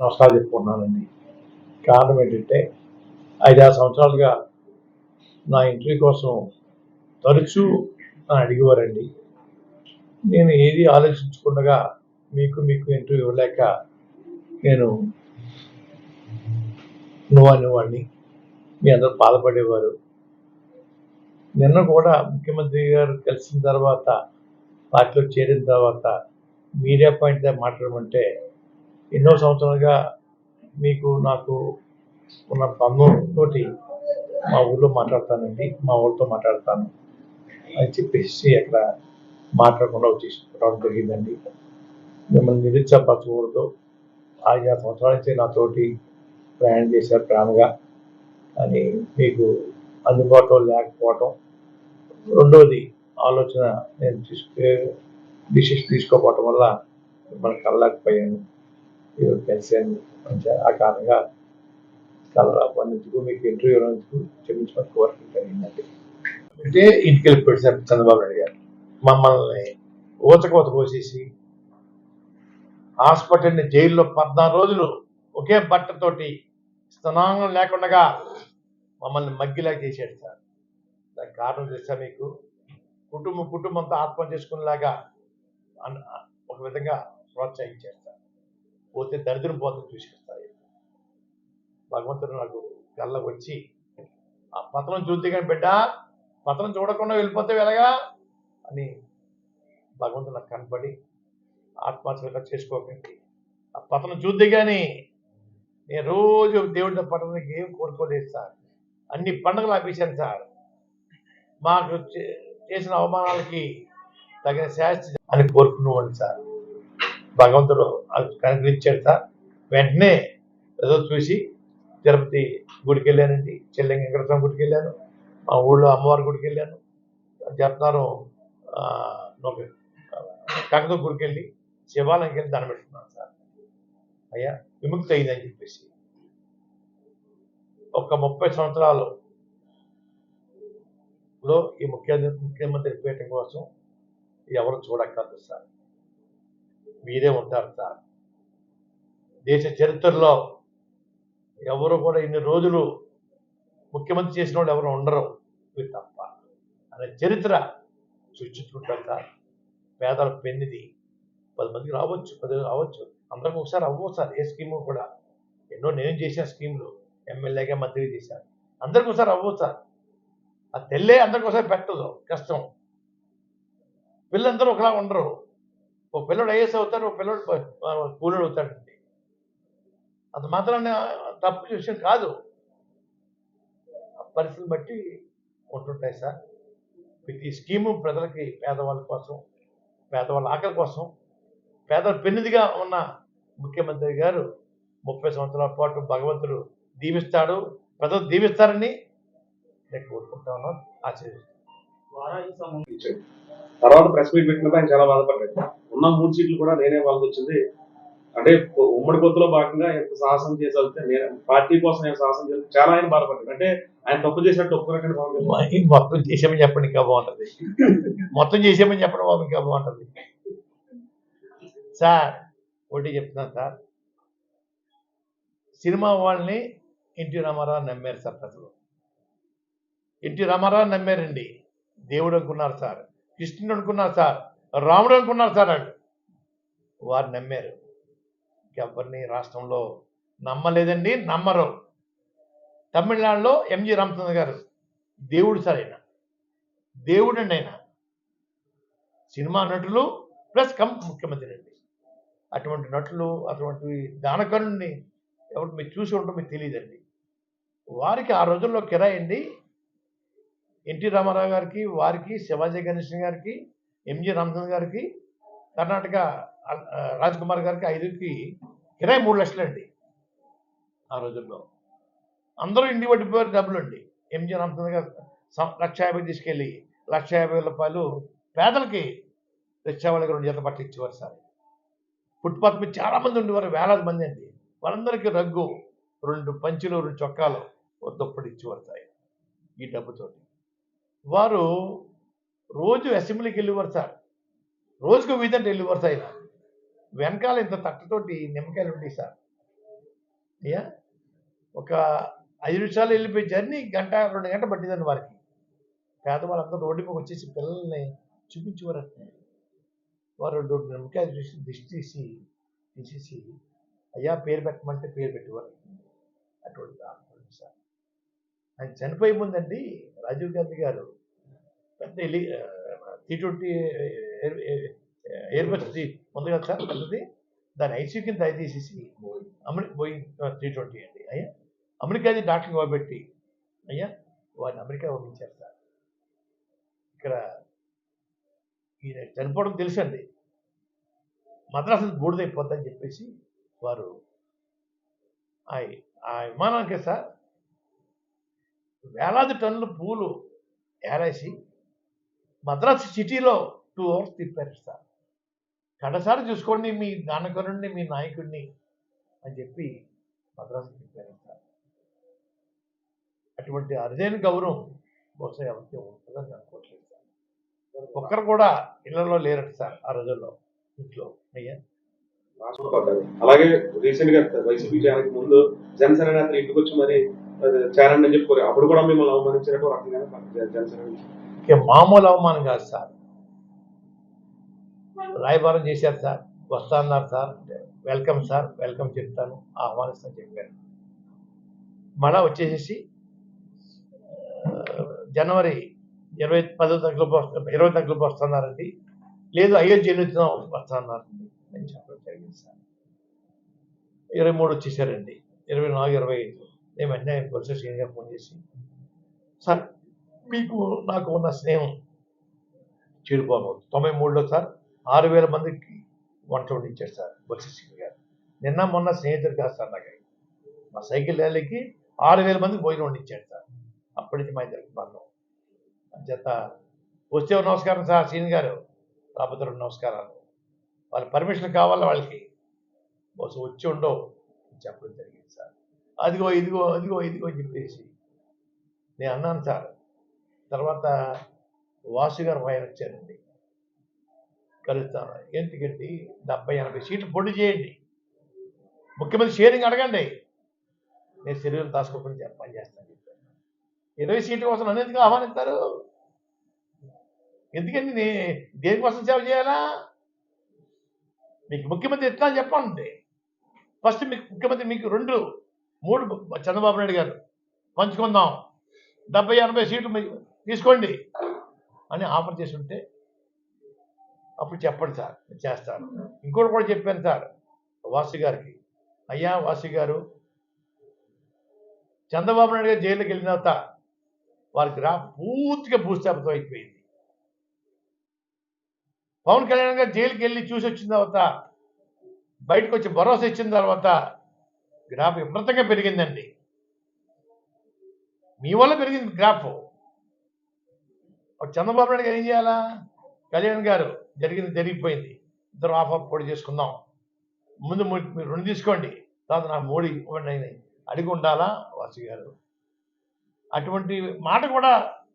నమస్కారం చెప్పుకున్నానండి కారణం ఏంటంటే ఐదారు సంవత్సరాలుగా నా ఇంటర్వ్యూ కోసం తరచూ నన్ను అడిగేవారండి. నేను ఏది ఆలోచించకుండా మీకు మీకు ఇంటర్వ్యూ ఇవ్వలేక నేను నువ్వు అనేవాడిని. మీ అందరూ బాధపడేవారు. నిన్న కూడా ముఖ్యమంత్రి గారు కలిసిన తర్వాత పార్టీలో చేరిన తర్వాత మీడియా పాయింట్ మాట్లాడమంటే ఎన్నో సంవత్సరాలుగా మీకు నాకు ఉన్న తోటి మా ఊళ్ళో మాట్లాడతానండి మా ఊళ్ళతో మాట్లాడతాను అని చెప్పేసి అక్కడ మాట్లాడకుండా వచ్చేసి రావడం జరిగిందండి. మిమ్మల్ని నిరుత్సాహపరచకూడదు ఆయా సంవత్సరాల నుంచి నాతోటి ప్రయాణం చేశారు ప్రేమగా. అని మీకు అందుబాటులో లేకపోవటం రెండోది ఆలోచన నేను తీసుకు డిసిషన్ తీసుకోకపోవటం వల్ల మిమ్మల్ని కలలేకపోయాను. ఈరోజు కలిసాను మంచిగా ఆ కారణంగా కలరాపన్నందుకు మీకు ఇంటర్వ్యూ ఇవ్వడానికి క్షమించమని కోరిక జరిగిందండి అంటే ఇంటికి వెళ్ళిపోయాడు సార్ చంద్రబాబు నాయుడు గారు. మమ్మల్ని ఊచకోత పోసేసి హాస్పిటల్ని జైల్లో పద్నాలుగు రోజులు ఒకే బట్టతోటి స్నానం లేకుండా మమ్మల్ని మగ్గిలా చేశాడు సార్. దానికి కారణం తెలుసా మీకు? కుటుంబం కుటుంబంతో ఆత్మహత్య చేసుకునేలాగా ఒక విధంగా ప్రోత్సహించాడు సార్. పోతే దరిద్రం పోతుంది చూసేస్తాయి భగవంతుడు నాకు కళ్ళకు వచ్చి ఆ పతనం చూద్ది కానీ బిడ్డ పతనం చూడకుండా వెళ్ళిపోతే ఎలాగా? అని భగవంతుడు నాకు కనపడి ఆత్మహత్యలుగా చేసుకోకండి? ఆ పతనం చూద్ది కానీ నేను రోజు దేవుడి పట్టణానికి ఏం కోరుకోలేదు సార్. అన్ని పండుగలు ఆపేశాను సార్. మాకు చే- చేసిన అవమానాలకి తగిన శాస్త్రి అని కోరుకునేవాడిని సార్. భగవంతుడు అది సార్ వెంటనే ఏదో చూసి తిరుపతి గుడికి వెళ్ళానండి. చెల్లెంగ వెంకటస్వామి గుడికి వెళ్ళాను. మా ఊళ్ళో అమ్మవారి గుడికి వెళ్ళాను. చెప్తున్నారు కాకతో గుడికి వెళ్ళి శివాలయంకి వెళ్ళి దండం పెట్టుకున్నాను సార్. అయ్యా విముక్తి అయిందని చెప్పేసి. ఒక ముప్పై సంవత్సరాలు లో ఈ ముఖ్య ముఖ్యమంత్రి పీఠం కోసం ఎవరు చూడక్కర్లేదు సార్. మీరే ఉంటారు సార్. దేశ చరిత్రలో ఎవరు కూడా ఇన్ని రోజులు ముఖ్యమంత్రి చేసిన వాళ్ళు ఎవరు ఉండరు. మీరు తప్ప. అనే చరిత్ర సృష్టించుకుంటారు సార్. పేదల పెన్నిది పది మందికి రావచ్చు పది రావచ్చు. అందరికి ఒకసారి అవ్వవు సార్. ఏ స్కీము కూడా. ఎన్నో నేను చేసిన స్కీములు. ఎమ్మెల్యేగా మంత్రి చేశాను అందరికి ఒకసారి అవ్వవు సార్. ఆ తెల్లే అందరికి ఒకసారి పెట్టదు. కష్టం. పిల్లలందరూ ఒకలా ఉండరు. ఒక పిల్లడు ఐఎస్ అవుతాడు ఒక పిల్లడు కూలర్ అవుతాడండి అంత మాత్రాన్ని తప్పు విషయం కాదు. పరిస్థితిని బట్టి ఉంటుంటాయి సార్. ప్రతి స్కీము ప్రజలకి పేదవాళ్ళ కోసం పేదవాళ్ళ ఆకలి కోసం పేదల పెన్నిదిగా ఉన్న ముఖ్యమంత్రి గారు ముప్పై సంవత్సరాల పాటు భగవంతుడు దీవిస్తాడు ప్రజలు దీవిస్తారని నేను కోరుకుంటా ఉన్నాను. ఆశీర్వదిస్తాను. తర్వాత ప్రెస్ మీట్ పెట్టినప్పుడు ఆయన చాలా బాధపడ్డాడు ఉన్న మూడు సీట్లు కూడా నేనే వాళ్ళకి వచ్చింది అంటే ఉమ్మడి పొత్తులో భాగంగా ఎంత సాహసం చేసి వెళ్తే నేను పార్టీ కోసం నేను సాహసం చేసి చాలా ఆయన బాధపడ్డాడు. అంటే ఆయన తప్పు చేసినట్టు ఒప్పుకోరకండి బాగుంటుంది మొత్తం చేసామని చెప్పండి ఇంకా బాగుంటుంది. మొత్తం చేసామని చెప్పడం బాబు ఇంకా బాగుంటుంది. సార్ ఒకటి చెప్తున్నాను సార్. సినిమా వాళ్ళని ఎన్టీ రామారావు నమ్మారు సార్ ప్రజలు. ఎన్టీ రామారావు నమ్మారండి. దేవుడు అనుకున్నారు సార్. కృష్ణుడు అనుకున్నారు సార్. రాముడు అనుకున్నారు సార్ వాళ్ళు వారు నమ్మారు. ఎవరిని రాష్ట్రంలో నమ్మలేదండి నమ్మరు. తమిళనాడులో ఎంజి రామచంద్ర గారు దేవుడు సార్ ఆయన. దేవుడు అండి ఆయన. సినిమా నటులు ప్లస్ కం ముఖ్యమంత్రి అండి. అటువంటి నటులు అటువంటి దానకరుణ్ణి ఎవరు మీరు చూసి ఉండటం మీకు తెలియదండి. వారికి ఆ రోజుల్లో కిరాయండి ఎన్టీ రామారావు గారికి వారికి శివాజీ గణేష్ గారికి ఎంజి రామచంద్ర గారికి కర్ణాటక రాజ్కుమార్ రాజ్ కుమార్ గారికి ఐదుకి కిరాయి మూడు లక్షలు అండి ఆ రోజుల్లో. అందరూ ఇంటి పట్టిపోయారు డబ్బులు అండి ఎంజి రామచంద్ర గారు లక్ష యాభై తీసుకెళ్ళి లక్ష యాభై వేల రూపాయలు పేదలకి తెచ్చేవాళ్ళకి రెండు జత బట్టలు ఇచ్చేవారు సార్ ఫుట్పాత్ మీద చాలా మంది ఉండేవారు వేలాది మంది అండి. వాళ్ళందరికీ రగ్గు రెండు పంచులు రెండు చొక్కాలు ఒక దుప్పటి ఇచ్చేవారు సార్ ఈ డబ్బుతోటి. వారు రోజు అసెంబ్లీకి వెళ్ళివారు సార్. రోజుకు వీధంటే వెళ్ళేవారు సార్ ఇలా. వెనకాల ఇంత తట్టతోటి నిమ్మకాయలు ఉంటాయి సార్. అయ్యా ఒక ఐదు నిమిషాలు వెళ్ళిపోయి జర్నీ గంట రెండు గంట పట్టిందండి వారికి. పేదవాళ్ళందరూ రోడ్డు మీద వచ్చేసి పిల్లల్ని చూపించేవారంటే వారు రెండు నిమ్మకాయలు చూసి దిష్టి తీసి తీసేసి అయ్యా పేరు పెట్టమంటే పేరు పెట్టేవారు. అటువంటి సార్. ఆయన చనిపోయే ముందండి రాజీవ్ గాంధీ గారు పెద్ద టీ ట్వంటీ ఎయిర్బస్ ఉంది కదా సార్ పెద్దది దాని ఐసీ కింద దయచేసేసి America America boeing three twenty అండి. అయ్యా? అమెరికాది డాక్టర్ కాబట్టి అయ్యా? వారిని అమెరికా పంపించారు సార్. ఇక్కడ ఈయన చనిపోవడం తెలుసండి. మద్రాసు బూడిదైపోద్దని చెప్పేసి వారు ఆ ఆ విమానానికి సార్ వేలాది టన్నుల పూలు ఏరేసి మద్రాసు సిటీలో టూ అవర్స్ తిప్పారు సార్. కడసారి చూసుకోండి మీ దానకరుణ్ణి మీ నాయకుడిని అని చెప్పి మద్రాసు తిప్పారు సార్. అటువంటి అరుదైన గౌరవం బహుశా ఎవరికి ఉంటుందని అనుకోవట్లేదు సార్. ఒక్కరు కూడా ఇళ్ళలో లేరట సార్ ఆ రోజుల్లో ఇంట్లో. అయ్యా. అలాగే రీసెంట్గా వైసీపీ చేయడానికి ముందు జనసేన నేతలు ఇంటికి వచ్చి మరి చేరండి అని చెప్పుకోరు అప్పుడు కూడా మిమ్మల్ని అవమానించినట్టు రకంగా జనసేన నుంచి. ఇక మామూలు అవమానం కాదు సార్. రాయబారం చేశారు సార్. వస్తా అన్నారు సార్ వెల్కమ్ సార్ వెల్కమ్ చెప్తాను ఆహ్వానిస్తాను చెప్పారు. మళ్ళా వచ్చేసేసి జనవరి ఇరవై పదో తగ్గులోపు వస్తా ఇరవై తగ్గులోపు వస్తున్నారండి లేదు అయోధ్య ఎన్నికల్లో వస్తున్నారండి నేను చెప్పడం జరిగింది సార్. ఇరవై మూడు వచ్చేసారండి. ఇరవై నాలుగు ఇరవై ఐదు. నేను వెంటనే బొత్స శ్రీని ఫోన్ చేసి సార్ మీకు నాకు ఉన్న స్నేహం చెడిపోకూడదు తొంభై మూడులో సార్ ఆరు వేల మందికి వంట వండించాడు సార్ బొత్స గారు. నిన్న మొన్న స్నేహితుడు కాదు సార్ నాకు. మా సైకిల్ ర్యాలీకి ఆరు వేల మందికి భోజనం వండించాడు సార్. అప్పటి నుంచి మా ఇద్దరికి బంధం. అంచేత వస్తే నమస్కారం సార్ శ్రీని గారు. రాబోతే నమస్కారాలు. వాళ్ళ పర్మిషన్ కావాలి వాళ్ళకి? బస్సు వచ్చి ఉండవు చెప్పడం జరిగింది సార్. అదిగో ఇదిగో అదిగో ఇదిగో చెప్పేసి నేను అన్నాను సార్. తర్వాత వాసు గారు ఆయన వచ్చారండి. కలుస్తాను. ఎందుకంటే డెబ్బై ఎనభై సీట్లు పొడి చేయండి. ముఖ్యమంత్రి షేరింగ్ అడగండి. నేను శరీరం దాచుకోకుండా పని చేస్తాను చెప్పాను ఇరవై సీట్ల కోసం నన్ను ఎందుకు ఆహ్వానిస్తారు? ఎందుకండి నే దేనికోసం సేవ చేయాలా? మీకు ముఖ్యమంత్రి ఎట్లా అని చెప్పండి. ఫస్ట్ మీకు ముఖ్యమంత్రి మీకు రెండు మూడు చంద్రబాబు నాయుడు గారు పంచుకుందాం. డెబ్బై ఎనభై సీట్లు మీకు తీసుకోండి అని ఆఫర్ చేసి ఉంటే అప్పుడు చెప్పండి సార్ నేను చేస్తాను. ఇంకోటి కూడా చెప్పాను సార్ వాసు గారికి. అయ్యా వాసు గారు చంద్రబాబు నాయుడు గారు జైలుకి వెళ్ళిన తర్వాత వారికి రా పూర్తిగా భూస్థాపితం అయిపోయింది. పవన్ కళ్యాణ్ గారు జైలుకి వెళ్ళి చూసి వచ్చిన తర్వాత బయటకు వచ్చి భరోసా ఇచ్చిన తర్వాత గ్రాఫ్ విపరీతంగా పెరిగిందండి. మీ వల్ల పెరిగింది గ్రాఫ్. చంద్రబాబు నాయుడు గారు ఏం చేయాలా? కళ్యాణ్ గారు జరిగింది జరిగిపోయింది. ఇద్దరు ఆఫర్ పొడి చేసుకుందాం. ముందు మీరు రెండు తీసుకోండి. తర్వాత నాకు మోడీ ఇవ్వండి అయినాయి అడిగి ఉండాలా? వాసు గారు. అటువంటి మాట కూడా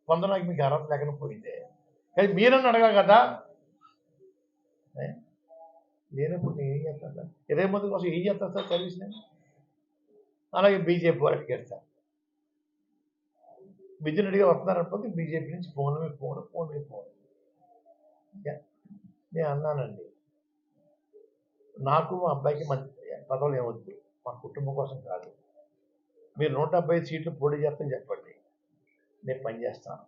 పొందడానికి మీకు అర్హత లేకుండా పోయిందే కానీ మీరన్నా అడగాలి కదా? లేనప్పుడు నేను ఏం చేస్తాను? సార్ ఇరవై మంది కోసం ఏం చేస్తాను సార్ సర్వీస్ నేను అలాగే బీజేపీ వారికి వెళ్తాను సార్ వస్తున్నారనుకోండి బీజేపీ నుంచి ఫోన్ మీద ఫోన్ ఫోన్ ఫోన్. నేను అన్నానండి. నాకు మా అబ్బాయికి మంచి పదవులు ఏమొద్దు. మా కుటుంబం కోసం కాదు. మీరు నూట డెబ్బై ఐదు సీట్లు పోటీ చేస్తాను చెప్పండి. నేను పని చేస్తాను.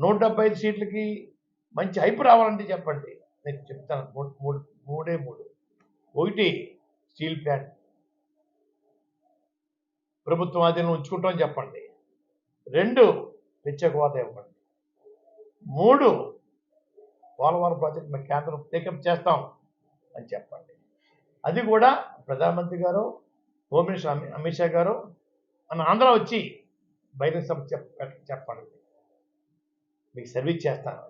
నూట డెబ్బై ఐదు సీట్లకి మంచి హైపు రావాలంటే చెప్పండి. నేను చెప్తాను. మూడు మూడు మూడే మూడు. ఒకటి స్టీల్ ప్లాంట్. ప్రభుత్వం ఆధీనం ఉంచుకుంటామని చెప్పండి. రెండు ప్రత్యేక హోదా ఇవ్వండి మూడు పోలవరం ప్రాజెక్ట్ మేము కేంద్రం టేకప్ చేస్తాం అని చెప్పండి. అది కూడా ప్రధానమంత్రి గారు హోమ్ మినిస్టర్ అమిత్ షా గారు మన ఆంధ్ర వచ్చి బహిరంగ సభ చెప్పండి. మీకు సర్వీస్ చేస్తాను.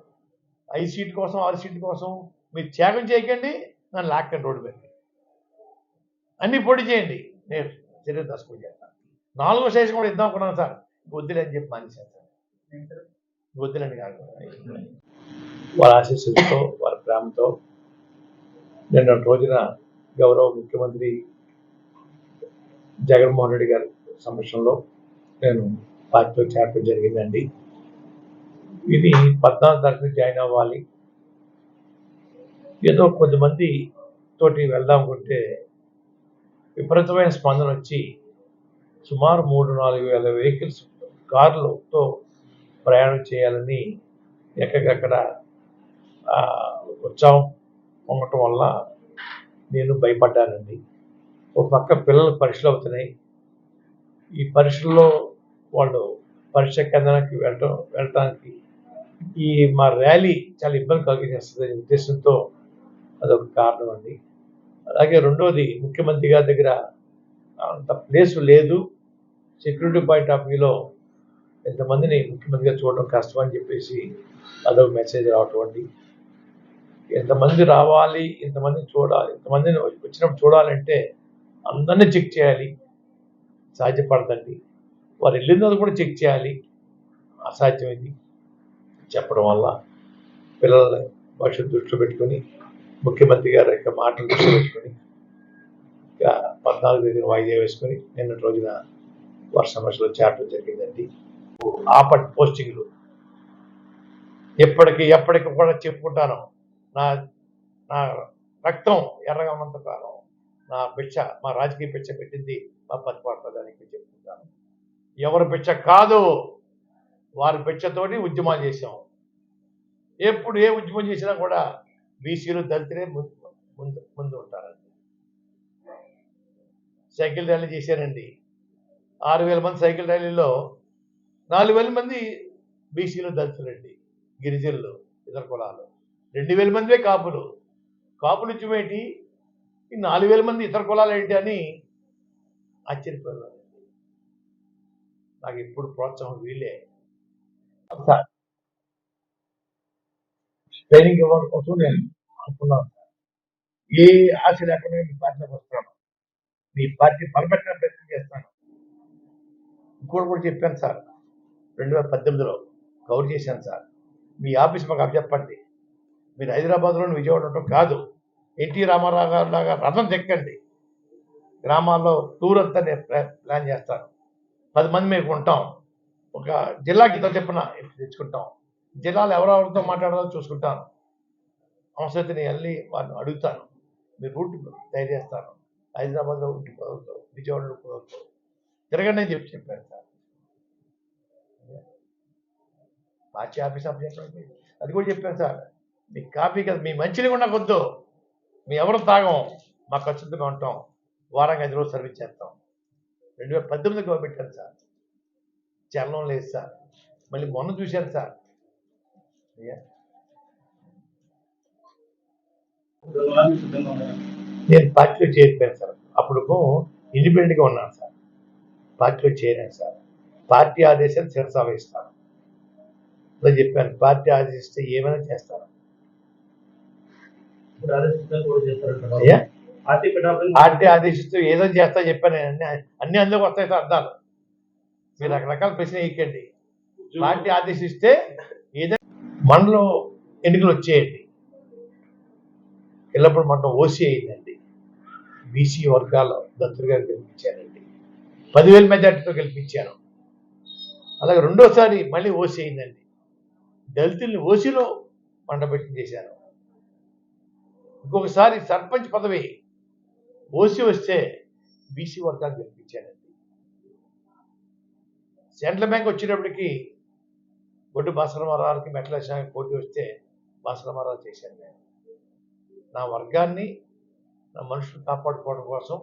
ఐదు సీట్ కోసం ఆరు సీట్ కోసం మీరు త్యాగం చేయకండి నన్ను లాక్కండి రోడ్డు మీద అన్ని పోటీ చేయండి. నేను చర్య దశకు చేస్తాను. నాలుగో స్టేషన్ కూడా ఇద్దాం అనుకున్నాను సార్. వద్దులే అని చెప్పి మానేశాను సార్. వద్దులని కాదు. వారి ఆశీస్సులతో వారి ప్రేమతో నిన్న రోజున గౌరవ ముఖ్యమంత్రి జగన్మోహన్ రెడ్డి గారి సమక్షంలో నేను పార్టీలో చేరడం జరిగిందండి. ఇది పద్నాలుగు తారీఖు జాయిన్ అవ్వాలి. ఏదో కొద్దిమంది తోటి వెళ్దాం అనుకుంటే విపరీతమైన స్పందన వచ్చి సుమారు మూడు నాలుగు వేల వెహికల్స్ కార్లతో ప్రయాణం చేయాలని ఎక్కడికక్కడ ఉత్సాహం ఉండటం వల్ల నేను భయపడ్డానండి. ఒక పక్క పిల్లలు పరీక్షలు అవుతున్నాయి. ఈ పరీక్షల్లో వాళ్ళు పరీక్ష కేంద్రానికి వెళ్ళటం వెళ్ళటానికి ఈ మా ర్యాలీ చాలా ఇబ్బంది కలిగించేస్తుందనే ఉద్దేశంతో అదొక కారణం అండి. అలాగే రెండోది ముఖ్యమంత్రి గారి దగ్గర అంత ప్లేస్ లేదు. సెక్యూరిటీ పాయింట్ ఆఫ్ వ్యూలో ఎంతమందిని ముఖ్యమంత్రిగా చూడడం కష్టం అని చెప్పేసి అదొక మెసేజ్ రావటం అండి. ఎంతమంది రావాలి ఇంతమందిని చూడాలి ఇంతమందిని వచ్చినప్పుడు చూడాలంటే అందరినీ చెక్ చేయాలి. సాధ్యపడదండి. వారు వెళ్ళిన కూడా చెక్ చేయాలి. అసాధ్యమైంది. చెప్పడం వల్ల పిల్లల భవిష్యత్తు దృష్టిలో పెట్టుకొని ముఖ్యమంత్రి గారి యొక్క మాటలు దృష్టిలో పెట్టుకొని ఇక పద్నాలుగు తేదీన వాయిదా వేసుకొని నిన్నటి రోజున వర్షం సమస్యలో చేరడం జరిగిందండి. ఆపట్ పోస్టింగ్లు. ఎప్పటికి ఎప్పటికి కూడా చెప్పుకుంటాను నా నా రక్తం ఎర్రగా ఉన్నంత కాలం నా భిక్ష మా రాజకీయ భిక్ష పెట్టింది మా పతిపాడదానికి చెప్పుకుంటాను. ఎవరి భిక్ష కాదు వారి భిక్షతోటి ఉద్యమాలు చేశాం. ఎప్పుడు ఏ ఉద్యమం చేసినా కూడా బీసీలు దళితులే ముందు ముందు ముందు ఉంటారండి. సైకిల్ ర్యాలీ చేశారండి. ఆరు వేల మంది సైకిల్ ర్యాలీలో నాలుగు వేల మంది బీసీలు దళితులండి గిరిజనులు ఇతర కులాలు. రెండు వేల మందే కాపులు. కాపులు ఉద్యమం ఈ నాలుగు వేల మంది ఇతర కులాలు ఏంటి అని ఆశ్చర్యపోయారు. నాకు ఇప్పుడు ప్రోత్సాహం వీలే సార్ ట్రైనింగ్ ఇవ్వడం కోసం నేను అనుకున్నాను. సార్ ఏ ఆశ లేకుండా మీ పార్టీలోకి వస్తున్నాను. మీ పార్టీ బలపెట్టిన ప్రయత్నం చేస్తాను. ఇంకోటి కూడా చెప్పాను సార్. రెండు వేల పద్దెనిమిదిలో కవర్ చేశాను సార్. మీ ఆఫీస్ మాకు అప్పచెప్పండి. మీరు హైదరాబాద్లోని విజయవాడ ఉండటం కాదు. ఎన్టీ రామారావు గారు లాగా రథం చెక్కండి గ్రామాల్లో టూర్ అంతా నేను ప్లాన్ చేస్తాను. పది మంది మేము ఉంటాం. ఒక జిల్లాకి ఇదో చెప్పిన తెచ్చుకుంటాం. జిల్లాలో ఎవరెవరితో మాట్లాడాలో చూసుకుంటాను. అవసరతని వెళ్ళి వారిని అడుగుతాను. మీరు రూట్ తయారు చేస్తాను. హైదరాబాద్లో ఉంటే కుదరదు విజయవాడలో కుదరదు తిరగండి అని చెప్పి చెప్పాను సార్. పార్టీ ఆఫీస్ ఆఫ్ చెప్పండి అది కూడా చెప్పాను సార్. మీ కాఫీ కదా మీ మంచిది కూడా వద్దు. మీ ఎవరు తాగం మా ఖర్చుతో ఉంటాం. వారంగా ఐదు రోజులు సర్వీస్ చేస్తాం. రెండు వేల పద్దెనిమిదికి పెట్టాను సార్. చలనం లేదు సార్. మళ్ళీ మొన్న చూశాను సార్. అయ్యా. నేను పార్టీలో చేరిపోయాను సార్. అప్పుడు ఇండిపెండెంట్గా ఉన్నాను సార్. పార్టీలో చేరాను సార్. పార్టీ ఆదేశాలు శిరసా వహిస్తాను అలా చెప్పాను పార్టీ ఆదేశిస్తే ఏమైనా చేస్తాను అయ్యా? పార్టీ ఆదేశిస్తూ ఏదో చేస్తా చెప్పాను నేను. అన్ని అన్ని అందులోకి వస్తాయి సార్ అర్థాలు. మీరు రకరకాల ప్రశ్న వేయకండి. పార్టీ ఆదేశిస్తే ఏదైనా మనలో ఎన్నికలు వచ్చేయండి. ఎల్లప్పుడు మండలం ఓసీ అయిందండి. బీసీ వర్గాల దత్తులు గారు గెలిపించారండి. పదివేల మెజార్టీతో గెలిపించాను అలాగే రెండోసారి మళ్ళీ ఓసీ అయిందండి. దళితుల్ని ఓసీలో మండపెట్టి చేశారు. ఇంకొకసారి సర్పంచ్ పదవి ఓసీ వస్తే బీసీ వర్గాలు గెలిపించారండి. సెంట్రల్ బ్యాంక్ వచ్చేటప్పటికి బొడ్డు బాసరమారావుకి మెట్ల శాఖ పోటీ వస్తే బాసరమారావు చేశాను నేను నా వర్గాన్ని నా మనుషులు కాపాడుకోవడం కోసం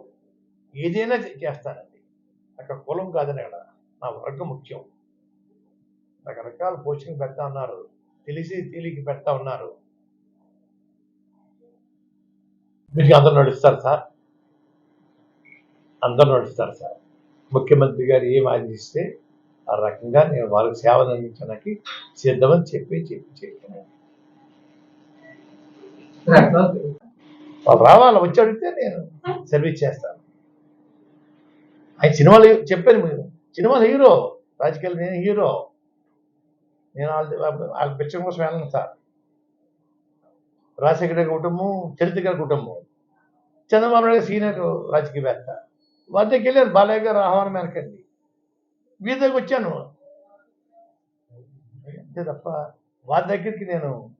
ఏదైనా చేస్తానండి. అక్కడ కులం కాదని అక్కడ నా వర్గం ముఖ్యం. రకరకాల పోస్టింగ్ పెడతా ఉన్నారు. తెలిసి తెలియక పెడతా ఉన్నారు. వీటికి అందరూ నడుస్తారు సార్. అందరూ నడుస్తారు సార్. ముఖ్యమంత్రి గారు ఏం ఆదేశిస్తే ఆ రకంగా నేను వాళ్ళకి సేవలు అందించడానికి సిద్ధమని చెప్పి చెప్పి చెప్పాను వాళ్ళు రావాలి వచ్చి అడిగితే నేను సర్వీస్ చేస్తాను. ఆయన సినిమాలు చెప్పాను మీరు. సినిమాలు హీరో. రాజకీయాలు నేను హీరో. నేను వాళ్ళ వాళ్ళ పిచ్చం కోసం వెళ్ళను సార్. రాజశేఖర గారి కుటుంబం చరిత్ర గారి కుటుంబం. చంద్రబాబు నాయుడు గారు సీనియర్ రాజకీయవేత్త వారి దగ్గరికి వెళ్ళారు. బాలయ్య గారు ఆహ్వానం మేరకండి. మీ దగ్గరికి వచ్చాను. అంతే తప్ప వారి దగ్గరికి నేను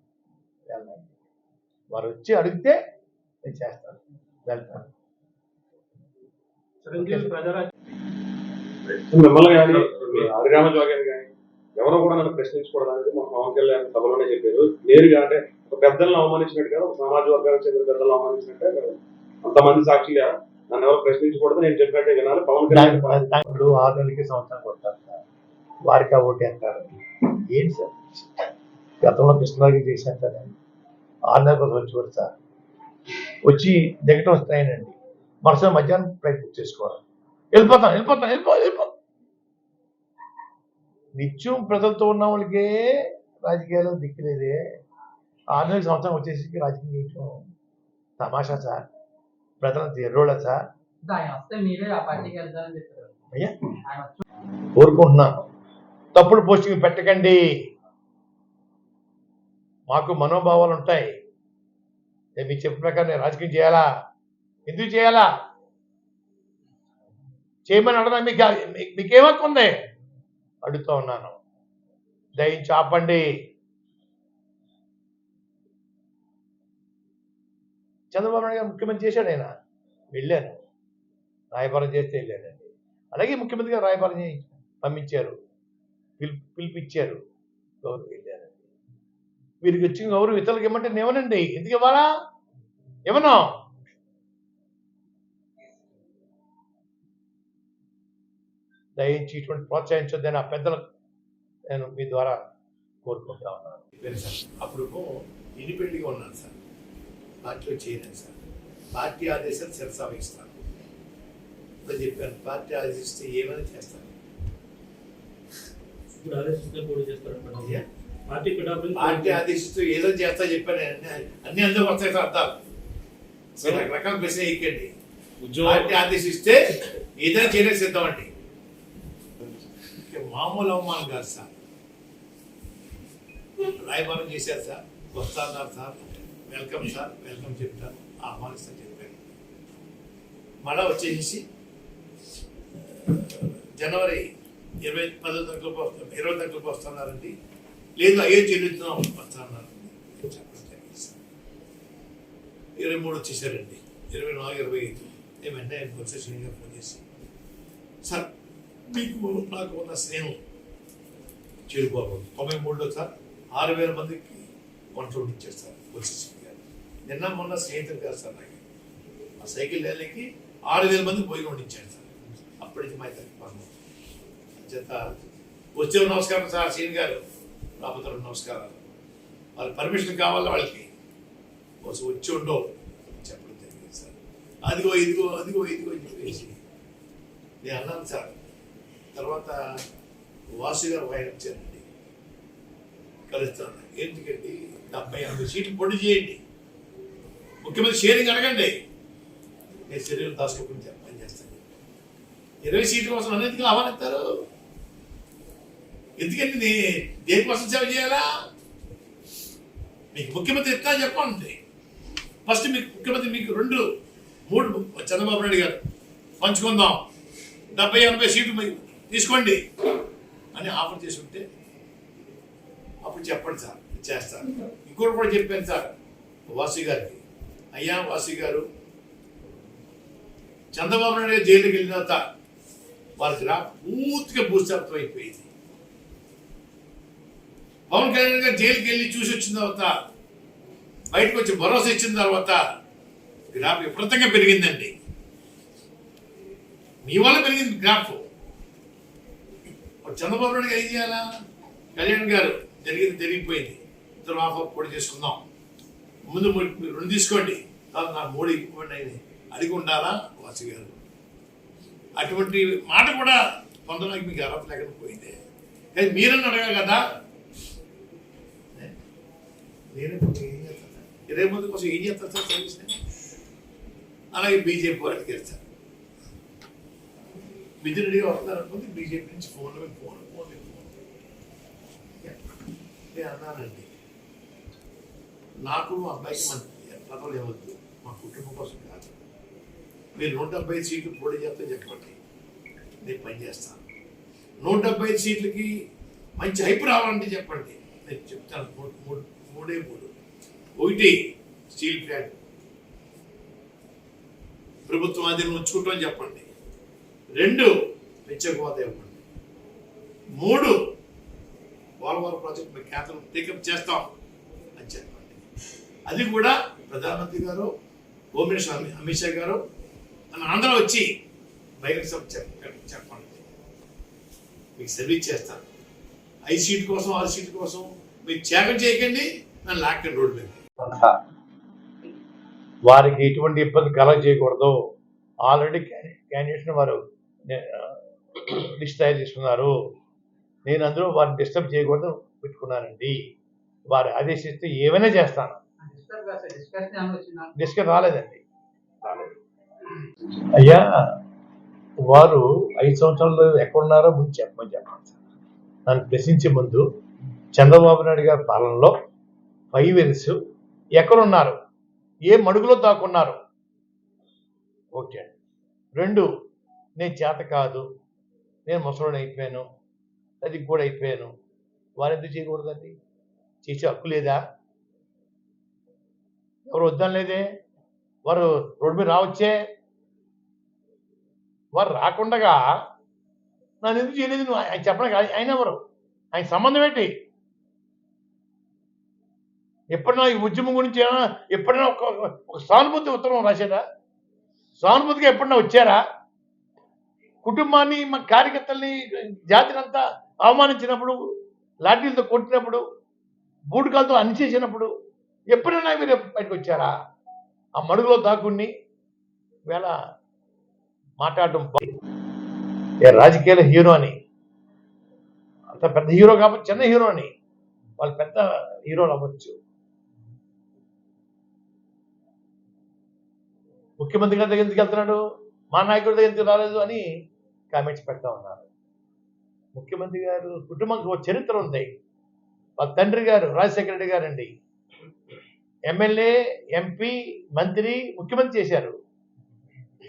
వెళ్ళను. వారు వచ్చి అడిగితే నేను చేస్తాను. వెళ్తాను. మిమ్మల్ని కానీ హరిరామ కానీ ఎవరో కూడా నన్ను ప్రశ్నించకూడదు అనేది మా పవన్ కళ్యాణ్ సభలోనే చెప్పారు. నేరుగా అంటే ఒక పెద్దలను అవమానించినట్టు కాదు ఒక సమాజ వర్గానికి చెందిన పెద్దలను అవమానించినట్టే. అంతమంది సాక్షిగా నన్ను ఎవరు ప్రశ్నించకూడదు నేను చెప్పినట్టే వినాలి. పవన్ కళ్యాణ్ ఇప్పుడు ఆరు నెలలకి సంవత్సరం కొడతారు సార్. వారికి ఆ ఓటు వేస్తారు ఏంటి సార్? గతంలో కృష్ణాకి చేశాను సార్ నేను. ఆరు నెలల కోసం వచ్చి కూడా సార్. వచ్చి దిగటం వస్తాయనండి. మరుసటి మధ్యాహ్నం ప్రయత్నం చేసుకోవాలి వెళ్ళిపోతాను వెళ్ళిపోతాను వెళ్ళిపో వెళ్ళిపో. నిత్యం ప్రజలతో ఉన్న వాళ్ళకే రాజకీయాలు దిక్కులేదే ఆరు సంవత్సరం వచ్చేసి రాజకీయం చేయటం తమాషా సార్. ప్రజలను ఎర్రోళ్ళ సార్. మీరే అయ్యా. కోరుకుంటున్నాను. తప్పుడు పోస్టింగ్ పెట్టకండి. మాకు మనోభావాలు ఉంటాయి. నేను మీకు చెప్పిన ప్రకారం నేను రాజకీయం చేయాలా? ఎందుకు చేయాలా? చేయమని అడగడం మీకు మీకు- మీకేం హక్కు ఉంది? అడుగుతా ఉన్నాను. దయించి ఆపండి. చంద్రబాబు నాయుడు గారు ముఖ్యమంత్రి చేశాడు ఆయన. వెళ్ళాను రాయబారం చేస్తే వెళ్ళానండి అలాగే ముఖ్యమంత్రి గారు రాయబారం పంపించారు. పిలు పిలిపించారు గౌరవ వెళ్ళారండి. వీరికి వచ్చిన గౌరవం ఇతరులకు ఇవ్వమంటే నేను ఇవ్వనండి. ఎందుకు ఇవ్వాలా? ఇవ్వను. దయించి ఇటువంటి ప్రోత్సహించొద్దని ఆ పెద్దలకు నేను మీ ద్వారా కోరుకుంటా ఉన్నాను. అప్పుడు ఇండిపెండెంట్గా ఉన్నాను సార్. పార్టీలో చేయలేదు సార్. పార్టీ ఆదేశాలు శిరసా వహిస్తాను ఇప్పుడు చెప్పాను పార్టీ ఆదేశిస్తే ఏమైనా చేస్తాను. ఇప్పుడు ఆదేశిస్తే పోటీ చేస్తారు అయ్యా, పార్టీ పార్టీ ఆదేశిస్తూ ఏదో చేస్తా చెప్పాను. అన్ని అందరూ వస్తాయి సార్ అర్థాలు. రకరకాల ప్రశ్న ఎక్కండి. పార్టీ ఆదేశిస్తే ఏదైనా చేయడానికి సిద్ధం అండి. మామూలు అవమానం కాదు సార్. రాయబారం చేశారు సార్. వస్తాన్నారు సార్. Welcome sir. వెల్కమ్ చెప్తాను ఆహ్వానిస్తాను చెప్పారు. మళ్ళా వచ్చేసి జనవరి ఇరవై పదో తరగతిలోకి వస్తాం ఇరవై తరగతిలోకి వస్తున్నారండి. లేదు అయ్యో చెల్లిస్తున్నాం వస్తున్నారండి. చెప్పడం ఇరవై మూడు వచ్చేసారండి. ఇరవై నాలుగు ఇరవై ఐదు. నేను వెంటనే వచ్చేసి ఫోన్ చేసి సార్ మీకు నాకు ఉన్న స్నేహం. చెడిపోకూడదు తొంభై మూడులో సార్ ఆరు వేల మందికి వంట ఇచ్చేస్తారు సార్ గారు. నిన్న మొన్న స్నేహితులు గారు సార్ నాకు. ఆ సైకిల్ ర్యాలీకి ఆరు వేల మందికి పోయి వండించాడు సార్. అప్పటికి మా ఇద్దరికి పనులు చేత వచ్చే నమస్కారం సార్ సీన్ గారు. రాబోతే నమస్కారాలు. వాళ్ళ పర్మిషన్ కావాలి వాళ్ళకి. కోసం వచ్చి ఉండవు చెప్పడం జరిగింది సార్. అదిగో ఇదిగో అదిగో ఇదిగో అని చెప్పేసి నేను అన్నాను సార్. తర్వాత వాసు గారు ఆయన వచ్చారండి కలుస్తాను ఎందుకండి డెబ్బై యాభై సీట్లు పొడి చేయండి. ముఖ్యమంత్రి షేరింగ్ అడగండి. నేను శరీరం దాచుకోకుండా చెప్పని చేస్తాను. ఇరవై సీట్ల కోసం అన్నింటికి ఆహ్వానిస్తారు? ఎందుకంటే నీ దేనికోసం సేవ చేయాలా? మీకు ముఖ్యమంత్రి ఎత్తా చెప్పండి. ఫస్ట్ మీకు ముఖ్యమంత్రి మీకు రెండు మూడు చంద్రబాబు నాయుడు గారు పంచుకుందాం. డెబ్బై ఎనభై సీట్లు మీకు తీసుకోండి అని ఆఫర్ చేసి ఉంటే అప్పుడు చెప్పండి సార్ చేస్తారు ఇంకోటి కూడా చెప్పాను సార్ వాసు గారికి. అయ్యా వాసు గారు చంద్రబాబు నాయుడు గారు జైలుకి వెళ్ళిన తర్వాత వాళ్ళకి రా పూర్తిగా భూస్థాపితం అయిపోయింది. పవన్ కళ్యాణ్ గారు జైలుకి వెళ్ళి చూసి వచ్చిన తర్వాత బయటకు వచ్చి భరోసా ఇచ్చిన తర్వాత గ్రాఫ్ విపరీతంగా పెరిగిందండి. మీ వల్ల పెరిగింది గ్రాఫ్. చంద్రబాబు నాయుడు ఏం చేయాలా? కళ్యాణ్ గారు జరిగింది జరిగిపోయింది. ఇద్దరు ఆఫ్ పొడి చేసుకుందాం. ముందు రెండు తీసుకోండి. తర్వాత నాకు మోడీ ఇవ్వండి అయింది అడిగి ఉండాలా? వాసు గారు. అటువంటి మాట కూడా పొందడానికి మీకు అర్హత లేకుండా పోయింది కానీ మీరని అడగా కదా. నేను ఏం చేస్తాను? ఇరవై మంది కోసం ఏం చేస్తాను సార్? సర్వీస్ అలాగే బీజేపీ వాళ్ళకి వెళ్తాను మిథున్ రెడ్డి గారు బీజేపీ నుంచి ఫోన్ ఫోన్ ఫోన్ ఫోన్ నేను అన్నానండి. నాకు మా అబ్బాయికి మన పదవులు ఇవ్వద్దు మా కుటుంబం కోసం కాదు. మీరు నూట డెబ్బై సీట్లు పోటీ చేస్తే చెప్పండి. నేను పని చేస్తాను. నూట డెబ్బై సీట్లకి మంచి హైప్ రావాలంటే చెప్పండి. నేను చెప్తాను. మూడు మూడు మూడే మూడు. ఒకటి స్టీల్ ప్లాంట్. ప్రభుత్వం ఆధీనం ఉంచుకుంటాం చెప్పండి. రెండు ప్రత్యేక హోదా ఇవ్వండి మూడు పోలవరం ప్రాజెక్ట్ మీ కేంద్రం టేకప్ చేస్తాం అని చెప్పండి. అది కూడా ప్రధానమంత్రి గారు హోమ్ మినిస్టర్ అమి- అమిత్ షా గారు మన ఆంధ్ర వచ్చి బహిరంగ సభ చెప్ప- చెప్పండి. మీకు సర్వీస్ చేస్తాను. ఐదు సీట్ కోసం ఆరు సీట్ కోసం మీరు త్యాగం చేయకండి నన్ను లాక్కండి రోడ్డు మీద వారికి ఎటువంటి ఇబ్బంది కలగ చేయకూడదు ఆల్రెడీ క్యాండిడేట్ని వారు లిస్ట్ తయారు చేసుకున్నారు నేను అందులో వారిని డిస్టర్బ్ చేయకూడదు పెట్టుకున్నానండి. వారు ఆదేశిస్తే ఏమైనా చేస్తాను. డిస్కస్ రాలేదండి. అయ్యా వారు ఐదు సంవత్సరాలు ఎక్కడున్నారో ముందు చెప్పమని చెప్పండి సార్. నన్ను ప్రశ్నించే ముందు చంద్రబాబు నాయుడు గారి పాలనలో ఫైవ్ ఇయర్స్ ఎక్కడున్నారు? ఏ మడుగులో దాక్కున్నారు? ఓకే రెండు నేను చేత కాదు నేను ముసలోని అయిపోయాను అది కూడా అయిపోయాను. వారు ఎందుకు చేయకూడదండి? చేసే హక్కు లేదా? ఎవరు వద్దాం లేదే వారు రోడ్డు మీద రావచ్చే? వారు రాకుండగా నన్ను ఎందుకు చేయలేదు నువ్వు? ఆయన చెప్పడానికి ఆయన- ఎవరు? ఆయన సంబంధం ఏంటి? ఎప్పుడైనా ఈ ఉద్యమం గురించి ఏమైనా ఎప్పుడైనా ఒక ఒక సానుభూతి ఉత్తరం రాశారా? సానుభూతిగా ఎప్పుడైనా వచ్చారా? కుటుంబాన్ని మా కార్యకర్తల్ని జాతిని అంతా అవమానించినప్పుడు లాఠీలతో కొట్టినప్పుడు బూడికాలతో అణిచేసినప్పుడు ఎప్పుడైనా మీరు బయటకు వచ్చారా? ఆ మడుగులో దాక్కుని వేళ మాట్లాడటం ఏ రాజకీయాల హీరో అని. అంత పెద్ద హీరో కాబట్టి చిన్న హీరో అని. వాళ్ళు పెద్ద హీరోలు అవ్వచ్చు. ముఖ్యమంత్రి గారి దగ్గర ఎందుకు వెళ్తున్నాడు? మా నాయకుడి దగ్గర ఎందుకు రాలేదు అని కామెంట్స్ పెడతా ఉన్నారు. ముఖ్యమంత్రి గారు కుటుంబంకి ఒక చరిత్ర ఉంది. వాళ్ళ తండ్రి గారు రాజశేఖర రెడ్డి గారు అండి ఎమ్మెల్యే ఎంపీ మంత్రి ముఖ్యమంత్రి చేశారు.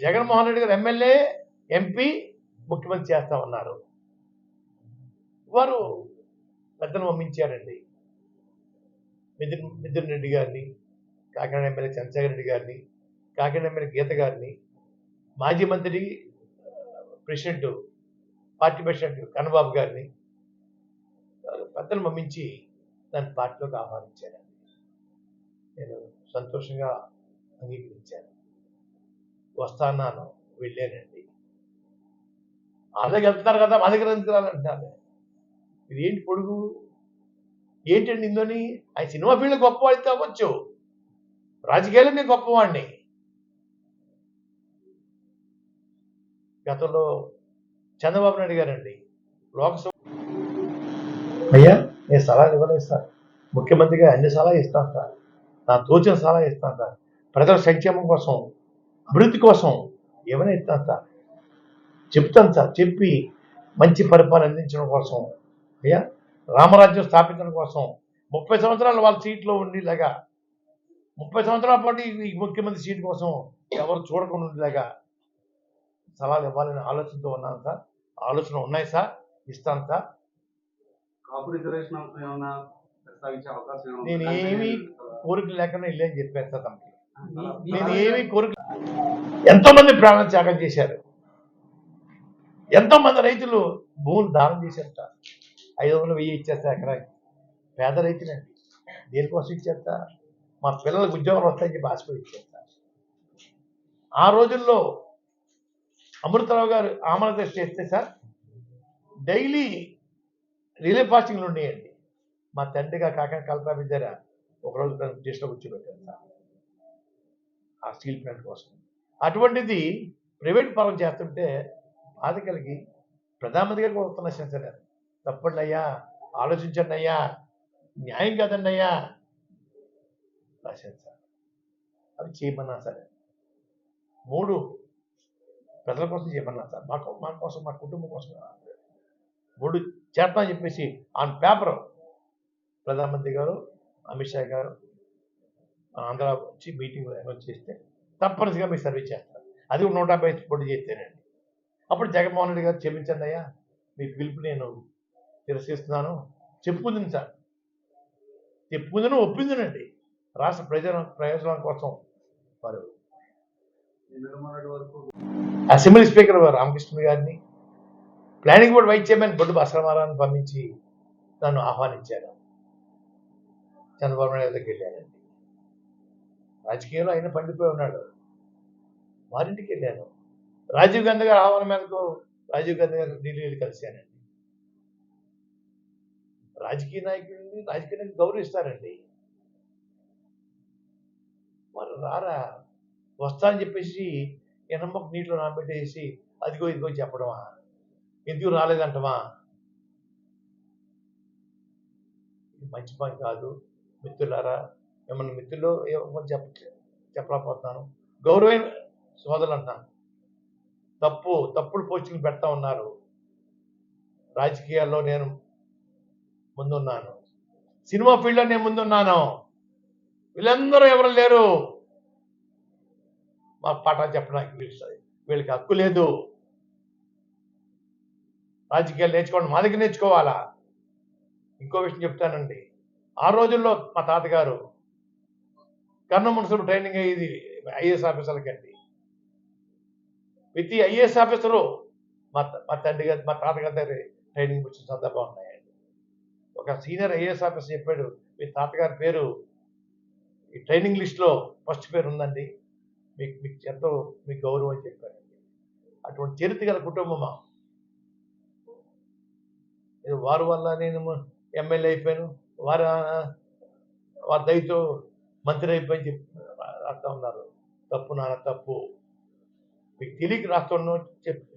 జగన్మోహన్ రెడ్డి గారు ఎమ్మెల్యే ఎంపీ ముఖ్యమంత్రి చేస్తా ఉన్నారు. వారు పెద్దను పంపించారండి మిథున్ మిథున్ రెడ్డి గారిని కాకినాడ ఎమ్మెల్యే చంద్రశేఖర రెడ్డి గారిని కాకినాడ ఎమ్మెల్యే గీత గారిని మాజీ మంత్రి ప్రెసిడెంట్ పార్టీ ప్రెసిడెంట్ కన్నబాబు గారిని పెద్దలు మమ్మించి దాని పార్టీలోకి ఆహ్వానించాను నేను సంతోషంగా అంగీకరించాను. వస్తాను వెళ్ళానండి. మా దగ్గర వెళ్తున్నారు కదా మా దగ్గర ఎందుకు ఇది ఏంటి పొడుగు? ఏంటండి ఇందుని? ఆయన సినిమా ఫీల్డ్ గొప్పవాడితే అవ్వచ్చు. రాజకీయాలు నేను గొప్పవాడిని. గతంలో చంద్రబాబు నాయుడు గారండి లోక్సభ అయ్యా? నేను సలహాలు ఇవ్వలేదు సార్. ముఖ్యమంత్రిగా అన్ని సలహా ఇస్తాను సార్ నా తోచిన సలహా ఇస్తాను సార్ ప్రజల సంక్షేమం కోసం అభివృద్ధి కోసం ఏమైనా ఇస్తాను సార్ చెప్తాను సార్. చెప్పి మంచి పరిపాలన అందించడం కోసం అయ్యా? రామరాజ్యం స్థాపించడం కోసం ముప్పై సంవత్సరాలు వాళ్ళ సీట్లో ఉండేలాగా ముప్పై సంవత్సరాల పాటు ఈ ఈ ముఖ్యమంత్రి సీట్ కోసం ఎవరు చూడకుండా ఉండేలాగా సలహాలు ఇవ్వాలని ఆలోచనతో ఉన్నాను సార్. ఆలోచన ఉన్నాయి సార్. ఇస్తాను సార్. నేను? ఏమీ కోరిక లేకుండా వెళ్ళని చెప్పాను సార్ తమకి. నేను ఏమీ కోరిక ఎంతో మంది ప్రాణాలు త్యాగం చేశారు. ఎంతో మంది రైతులు భూములు దానం చేశారట ఐదు వందలు వెయ్యి ఇచ్చేస్తా ఎకరాకి. పేద రైతులండి. దేనికోసం ఇచ్చేస్తా మా పిల్లలకు ఉద్యోగాలు వస్తాయని చెప్పి ఆశపడి ఇచ్చేస్తా ఆ రోజుల్లో అమృతరావు గారు ఆమల టెస్ట్ చేస్తే సార్ డైలీ రిలే ఫాస్టింగ్లు ఉండేయండి. మా తండ్రిగా కాక కల్పన విద్యార ఒకరోజు తను టెస్ట్లో సార్. ఆ స్టీల్ ప్లాంట్ కోసం. అటువంటిది ప్రైవేట్ పరం చేస్తుంటే బాధ కలిగి ప్రధానమంత్రి గారికి వస్తున్న సార్. తప్పండి అయ్యా ఆలోచించండి అయ్యా న్యాయం కాదండి అయ్యా రాశాను సార్. అవి చేయమన్నా సరే. మూడు ప్రజల కోసం చేయమన్నా సార్. మా మా కోసం మా కుటుంబం కోసం కాదు. మూడు చేద్దాం చెప్పేసి ఆన్ పేపర్ ప్రధానమంత్రి గారు అమిత్ షా గారు ఆంధ్ర వచ్చి మీటింగ్ అనౌన్స్ చేస్తే తప్పనిసరిగా మీరు సర్వీస్ చేస్తారు. అది కూడా నూట యాభై పోటీ చేస్తేనండి. అప్పుడు జగన్మోహన్ రెడ్డి గారు క్షమించండి అయ్యా మీ పిలుపు నేను తిరస్కరిస్తున్నాను. చెప్పుకుంది సార్. చెప్పుకుందని ఒప్పిందినండి. రాష్ట్ర ప్రజల ప్రయోజనం కోసం వారు. వరకు అసెంబ్లీ స్పీకర్ రామకృష్ణ గారిని. Planning board vice chairman Boddu బసరమారాన్ని పంపించి నన్ను ఆహ్వానించారు. చంద్రబాబు నాయుడు దగ్గరికి వెళ్ళానండి. రాజకీయంలో ఆయన పండిపోయి ఉన్నాడు. వారింటికి వెళ్ళాను. రాజీవ్ గాంధీ గారి ఆహ్వానం మేరకు రాజీవ్ గాంధీ గారు ఢిల్లీ కలిశానండి. రాజకీయ నాయకుడిని రాజకీయ నాయకులు గౌరవిస్తారండి. వారు రారా? వస్తా అని చెప్పేసి ఎనమ్మకు నీటిలో నానబెట్టేసి అదిగో ఇదిగో చెప్పడమా? ఎందుకు రాలేదంటమా? ఇది మంచి పని కాదు. మిత్రులారా మిమ్మల్ని మిత్రులు చెప్ప చెప్పలేకపోతున్నాను. గౌరవమైన సోదరులు అంటున్నాను తప్పు తప్పుడు పోస్టింగ్ పెడతా ఉన్నారు. రాజకీయాల్లో నేను ముందున్నాను. సినిమా ఫీల్డ్లో నేను ముందున్నాను. వీళ్ళందరూ ఎవరు లేరు? మా పాఠాలు చెప్పడానికి వీళ్ళు వీళ్ళకి హక్కు లేదు. రాజకీయాలు నేర్చుకోండి. మా దగ్గర నేర్చుకోవాలా? ఇంకో విషయం చెప్తానండి. ఆ రోజుల్లో మా తాతగారు కర్ణ మున్సిపల్ ట్రైనింగ్ అయ్యేది ఐఏఎస్ ఆఫీసర్లకండి ప్రతి ఐఏఎస్ ఆఫీసరు మా మా తండ్రి గారి మా తాతగారి దగ్గర ట్రైనింగ్ వచ్చిన సందర్భం ఉన్నాయండి. ఒక సీనియర్ ఐఏఎస్ ఆఫీసర్ చెప్పాడు మీ తాతగారి పేరు ఈ ట్రైనింగ్ లిస్ట్లో ఫస్ట్ పేరు ఉందండి మీకు మీకు ఎంతో మీకు గౌరవం అని చెప్పారండి అటువంటి చరిత్ర గల కుటుంబమా? ఇది వారి వల్ల నేను ఎమ్మెల్యే అయిపోయాను. వారి వారి దయతో మంత్రి అయిపోయి చెప్పి రాస్తా ఉన్నారు. తప్పు నాన్న తప్పు. మీకు తెలియక రాస్తున్నాను చెప్పి